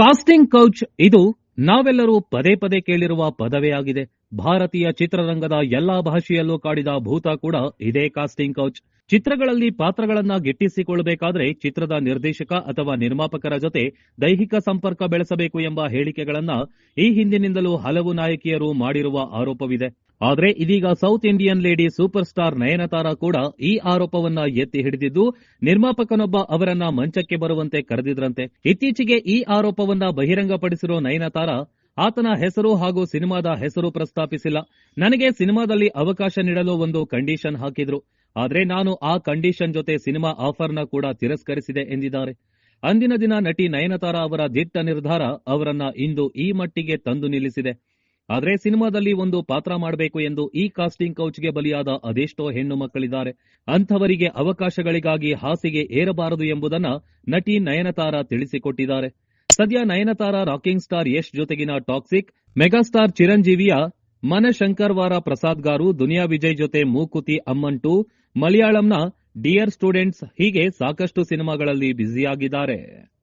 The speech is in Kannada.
ಕಾಸ್ಟಿಂಗ್ ಕೌಚ್ ಇದು ನಾವೆಲ್ಲರೂ ಪದೇ ಪದೇ ಕೇಳಿರುವ ಪದವೇ ಆಗಿದೆ. ಭಾರತೀಯ ಚಿತ್ರರಂಗದ ಎಲ್ಲಾ ಭಾಷೆಯಲ್ಲೂ ಕಾಡಿದ ಭೂತ ಕೂಡ ಇದೇ ಕಾಸ್ಟಿಂಗ್ ಕೌಚ್ ಚಿತ್ರಗಳಲ್ಲಿ ಪಾತ್ರಗಳನ್ನ ಗಿಟ್ಟಿಸಿಕೊಳ್ಳಬೇಕಾದ್ರೆ ಚಿತ್ರದ ನಿರ್ದೇಶಕ ಅಥವಾ ನಿರ್ಮಾಪಕರ ಜೊತೆ ದೈಹಿಕ ಸಂಪರ್ಕ ಬೆಳೆಸಬೇಕು ಎಂಬ ಹೇಳಿಕೆಗಳನ್ನ ಈ ಹಿಂದಿನಿಂದಲೂ ಹಲವು ನಾಯಕಿಯರು ಮಾಡಿರುವ ಆರೋಪವಿದೆ. ಆದ್ರೆ ಇದೀಗ South Indian lady super star Nayanthara ಕೂಡ ಈ ಆರೋಪವನ್ನ ಎತ್ತಿ ಹಿಡಿದಿದ್ದು, ನಿರ್ಮಾಪಕನೊಬ್ಬ ಅವರನ್ನ ಮಂಚಕ್ಕೆ ಬರುವಂತೆ ಕರೆದಿದ್ರಂತೆ. ಇತ್ತೀಚೆಗೆ ಈ ಆರೋಪವನ್ನ ಬಹಿರಂಗಪಡಿಸಿರೋ ನಯನತಾರ, ಆತನ ಹೆಸರು ಹಾಗೂ ಸಿನಿಮಾದ ಹೆಸರು ಪ್ರಸ್ತಾಪಿಸಿಲ್ಲ. ನನಗೆ ಸಿನಿಮಾದಲ್ಲಿ ಅವಕಾಶ ನೀಡಲು ಒಂದು ಕಂಡೀಷನ್ ಹಾಕಿದ್ರು. ಆದ್ರೆ ನಾನು ಆ ಕಂಡೀಷನ್ ಜೊತೆ ಸಿನಿಮಾ ಆಫರ್ನ ಕೂಡ ತಿರಸ್ಕರಿಸಿದೆ ಎಂದಿದ್ದಾರೆ. ಅಂದಿನ ದಿನ ನಟಿ ನಯನತಾರ ಅವರ ದಿಟ್ಟ ನಿರ್ಧಾರ ಅವರನ್ನ ಇಂದು ಈ ಮಟ್ಟಿಗೆ ತಂದು ನಿಲ್ಲಿಸಿದೆ. ಆದ್ರೆ ಸಿನಿಮಾದಲ್ಲಿ ಒಂದು ಪಾತ್ರ ಮಾಡಬೇಕು ಎಂದು ಈ ಕಾಸ್ಟಿಂಗ್ ಕೌಚ್ಗೆ ಬಲಿಯಾದ ಅದೆಷ್ಟೋ ಹೆಣ್ಣು ಮಕ್ಕಳಿದ್ದಾರೆ. ಅಂಥವರಿಗೆ ಅವಕಾಶಗಳಿಗಾಗಿ ಹಾಸಿಗೆ ಏರಬಾರದು ಎಂಬುದನ್ನ ನಟಿ ನಯನತಾರ ತಿಳಿಸಿಕೊಟ್ಟಿದ್ದಾರೆ. ಸದ್ಯ ನಯನತಾರ ರಾಕಿಂಗ್ ಸ್ಟಾರ್ ಯಶ್ ಜೊತೆಗಿನ ಟಾಕ್ಸಿಕ್ ಮೆಗಾಸ್ಟಾರ್ ಚಿರಂಜೀವಿಯ ಮನಶಂಕರ್ವಾರ ಪ್ರಸಾದ್ ಗಾರು ದುನಿಯಾ ವಿಜಯ್ ಜೊತೆ ಮೂಕುತಿ ಅಮ್ಮಂಟು ಮಲಯಾಳಂನ ಡಿಯರ್ ಸ್ಟೂಡೆಂಟ್ಸ್ ಹೀಗೆ ಸಾಕಷ್ಟು ಸಿನಿಮಾಗಳಲ್ಲಿ ಬ್ಯುಸಿಯಾಗಿದ್ದಾರೆ.